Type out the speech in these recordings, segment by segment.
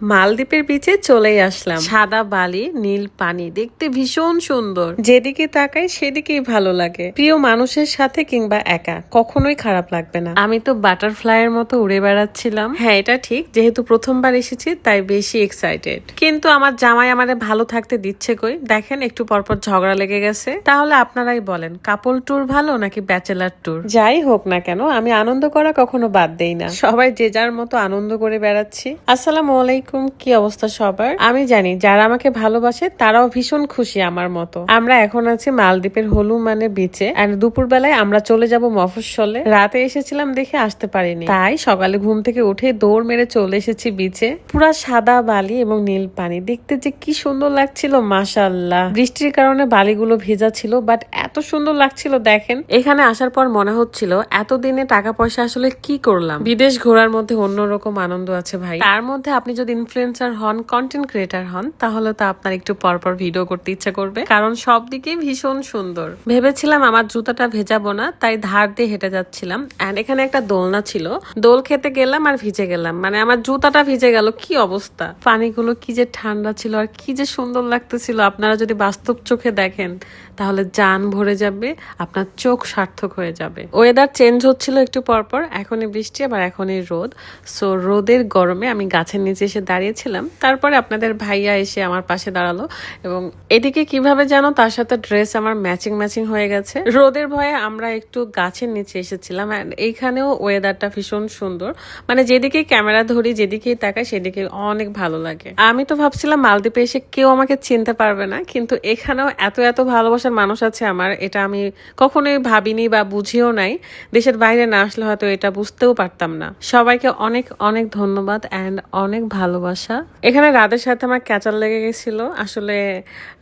মালদ্বীপের বিচে চলেই আসলাম। সাদা বালি নীল পানি দেখতে ভীষণ সুন্দর। যেদিকে তাকাই সেদিকেই ভালো লাগে। প্রিয় মানুষের সাথে কিংবা একা কখনোই খারাপ লাগবে না। আমি তো বাটারফ্লাই এর মতো উড়ে বেড়াচ্ছিলাম। হ্যাঁ এটা ঠিক যেহেতু প্রথমবার এসেছি তাই বেশি এক্সাইটেড কিন্তু আমার জামাই আমারে ভালো থাকতে দিচ্ছে কই? দেখেন একটু পরপর ঝগড়া লেগে গেছে। তাহলে আপনারাই বলেন কাপল ট্যুর ভালো নাকি ব্যাচেলার ট্যুর যাই হোক না কেন আমি আনন্দ করা কখনো বাদ দেই না। সবাই যে যার মতো আনন্দ করে বেড়াচ্ছি। আসসালামু আলাইকুম। কি অবস্থা সবার? আমি জানি, যারা আমাকে ভালোবাসে, তারাও ভীষণ খুশি আমার মতো। আমরা এখন আছি মালদ্বীপের হলু মানে বিচে এন্ড দুপুর বেলায় আমরা চলে যাব মফস্বলে। রাতে এসেছিলাম দেখে আসতে পারিনি। তাই সকালে ঘুম থেকে উঠে দৌড় মেরে চলে এসেছি বিচে পুরা সাদা বালি এবং নীল পানি। দেখতে যে কি সুন্দর লাগছিল মাশাল্লাহ বৃষ্টির কারণে বালিগুলো ভেজা ছিল বাট এত সুন্দর লাগছিল, দেখেন। এখানে আসার পর মনে হচ্ছিল, এতদিনে টাকা পয়সা আসলে কি করলাম? বিদেশ ঘোরার মধ্যে অন্যরকম আনন্দ আছে ভাই। তার মধ্যে আপনি যদি ইনফ্লুয়েন্সার হন কন্টেন্ট ক্রিয়েটার হন, তাহলে তো আপনার একটু পরপর ভিডিও করতে ইচ্ছা করবে। কারণ সব দিকেই ভীষণ সুন্দর। ভেবেছিলাম আমার জুতাটা ভেজাবো না, তাই ধার দিয়ে হেঁটে যাচ্ছিলাম। এন্ড এখানে একটা দোলনা ছিল। দোল খেতে গেলাম আর ভিজে গেলাম। মানে আমার জুতাটা ভিজে গেল, কি অবস্থা? পানিগুলো কি যে ঠান্ডা ছিল আর কি যে সুন্দর লাগতেছিল। আপনারা যদি বাস্তব চোখে দেখেন, তাহলে যান ভরে যাবে, আপনার চোখ সার্থক হয়ে যাবে। ওয়েদার চেঞ্জ হচ্ছিল একটু পরপর, এখনই বৃষ্টি, আবার এখনই রোদ। সো রোদের গরমে আমি গাছের নিচে এসে দাঁড়িয়েছিলাম। তারপরে আপনাদের ভাইয়া এসে আমার পাশে দাঁড়াল এবং এদিকে কীভাবে যেন তার সাথে ড্রেস আমার ম্যাচিং ম্যাচিং হয়ে গেছে। রোদের ভয়ে আমরা একটু গাছের নিচে এসেছিলাম এইখানেও ওয়েদারটা ভীষণ সুন্দর। মানে যেদিকে ক্যামেরা ধরি, যেদিকেই তাকাই, সেদিকে অনেক ভালো লাগে। আমি তো ভাবছিলাম মালদ্বীপে এসে কেউ আমাকে চিনতে পারবে না, কিন্তু এখানেও এত এত ভালোবাসার মানুষ আছে আমার, এটা আমি কখনোই ভাবিনি বা বুঝিও নাই। দেশের বাইরে না আসলে হয়তো এটা বুঝতেও পারতাম না। সবাইকে অনেক অনেক ধন্যবাদ অ্যান্ড অনেক ভালোবাসা। এখানে রাদের সাথে আমার ক্যাচার লেগে গেছিল। আসলে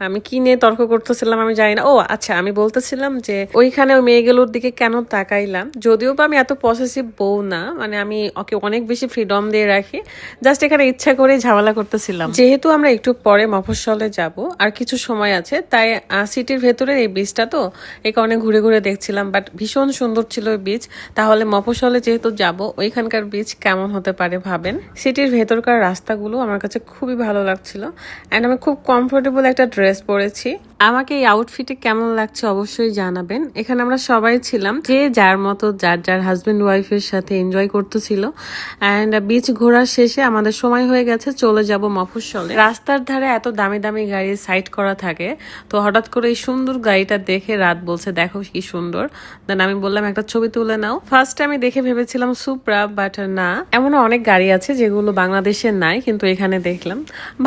আমি কি নিয়ে তর্ক করতেছিলাম আমি জানি না। ও আচ্ছা আমি বলতেছিলাম যে ওইখানে ওই মেয়েগুলোর দিকে কেন তাকাইলাম? যদিও বা আমি এত পসেসিভ বউ না মানে আমি ওকে অনেক বেশি ফ্রিডম দিয়ে রাখি। জাস্ট এখানে ইচ্ছা করে ঝামেলা করতেছিলাম। যেহেতু আমরা একটু পরে মফস্বলে যাব, আর কিছু সময় আছে, তাই সিটির ভেতরে এই বীজটা তো, এই কারণে ঘুরে ঘুরে দেখছিলাম। বাট ভীষণ সুন্দর ছিল ওই বীজ তাহলে মফস্বলে যেহেতু যাব, ওইখানকার বীজ কেমন হতে পারে ভাবেন? সিটির ভেতরকার রাস্তাগুলো আমার কাছে খুবই ভালো লাগছিল। অ্যান্ড আমি খুব কমফোর্টেবল একটা ড্রেস পরেছি। আমাকে এই আউটফিটে কেমন লাগছে অবশ্যই জানাবেন। এখানে আমরা সবাই ছিলাম। যে যার মতো, যার যার হাজবেন্ড ওয়াইফের সাথে এনজয় করতেছিল। অ্যান্ড বিচ ঘোরার শেষে আমাদের সময় হয়ে গেছে, চলে যাব মফস্বলে। রাস্তার ধারে এত দামি দামি গাড়ি সাইড করা থাকে, তো হঠাৎ করে এই সুন্দর গাড়িটা দেখে রাত বলছে, দেখো কি সুন্দর। দেন আমি বললাম, একটা ছবি তুলে নাও। ফার্স্ট আমি দেখে ভেবেছিলাম সুপ্রা বাট না। এমন অনেক গাড়ি আছে যেগুলো বাংলাদেশে নাই, কিন্তু এখানে দেখলাম।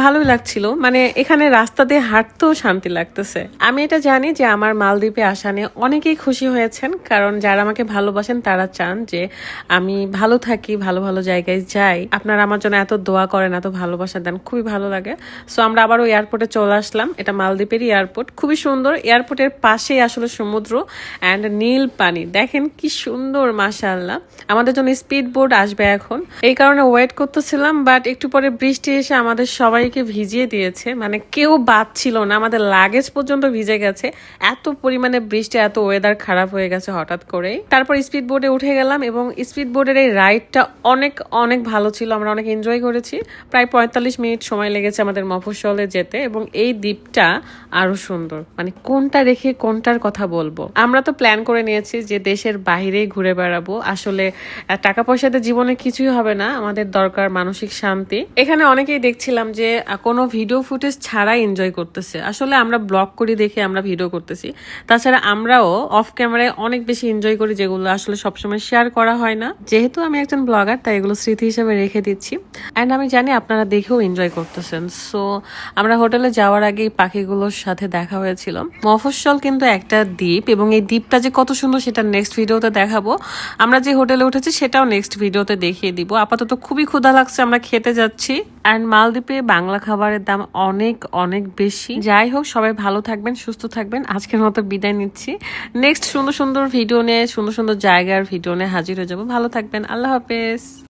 ভালোই লাগছিল। মানে এখানে রাস্তা দিয়ে হাঁটতেও শান্তি লাগতেছে। আমি এটা জানি যে আমার মালদ্বীপে আসা নিয়ে অনেকেই খুশি হয়েছেন, কারণ যারা আমাকে ভালোবাসেন তারা চান যে আমি ভালো থাকি, ভালো ভালো জায়গায় যাই। আপনারা আমার জন্য এত দোয়া করেন, এত ভালোবাসা দেন, খুবই ভালো লাগে। সো আমরা আবারও এয়ারপোর্টে চলে আসলাম। এটা মালদ্বীপেরই এয়ারপোর্ট খুবই সুন্দর। এয়ারপোর্টের পাশেই আসলে সমুদ্র অ্যান্ড নীল পানি। দেখেন কি সুন্দর, মাশাআল্লাহ। আমাদের জন্য স্পিড বোর্ড আসবে এখন। এই কারণে ওয়েট করতেছিলাম বাট একটু পরে বৃষ্টি এসে আমাদের সবাইকে ভিজিয়ে দিয়েছে। মানে কেউ বাদ ছিল না, আমাদের লাগেজ পর্যন্ত ভিজে গেছে। এত পরিমাণে বৃষ্টি, এত ওয়েদার খারাপ হয়ে গেছে হঠাৎ করেই। তারপর স্পিড বোর্ডে উঠে গেলাম এবং স্পিড বোর্ডের এই রাইডটা অনেক অনেক ভালো ছিল, আমরা অনেক এনজয় করেছি। প্রায় পঁয়তাল্লিশ মিনিট সময় লেগেছে আমাদের মফস্বলে যেতে এবং এই দ্বীপটা আরও সুন্দর। মানে কোনটা রেখে কোনটার কথা বলব? আমরা তো প্ল্যান করে নিয়েছি যে দেশের বাইরেই ঘুরে বেড়াবো। আসলে টাকা পয়সাতে জীবনে কিছুই হবে না। আমাদের দরকার মানসিক শান্তি। এখানে অনেকেই দেখছিলাম যে কোনো ভিডিও ফুটেজ ছাড়াই এনজয় করতেছে। আসলে আমরা ব্লগ করি দেখে আমরা ভিডিও করতেছি। তাছাড়া আমরাও অফ ক্যামেরায় অনেক বেশি এনজয় করি যেগুলো আসলে সবসময় শেয়ার করা হয় না। যেহেতু আমি একজন ব্লগার তাই এগুলো স্মৃতি হিসেবে রেখে দিচ্ছি। অ্যান্ড আমি জানি আপনারা দেখেও এনজয় করতেছেন। সো আমরা হোটেলে যাওয়ার আগে পাখিগুলোর সাথে দেখা হয়েছিল। মফস্বল কিন্তু একটা দ্বীপ এবং এই দ্বীপটা যে কত সুন্দর সেটা নেক্সট ভিডিওতে দেখাবো। আমরা যে হোটেলে উঠেছি সেটাও নেক্সট ভিডিওতে দেখিয়ে দিব। আপাতত খুবই ক্ষুধা লাগছে, আমরা খেতে যাচ্ছি। অ্যান্ড মালদ্বীপে বাংলা খাবারের দাম অনেক অনেক বেশি। যাই হোক, সবাই ভালো থাকবেন, সুস্থ থাকবেন। আজকের মতো বিদায় নিচ্ছি। নেক্সট সুন্দর সুন্দর ভিডিও নিয়ে, সুন্দর সুন্দর জায়গার ভিডিও নিয়ে হাজির হয়ে যাব। ভালো থাকবেন। আল্লাহ হাফেজ।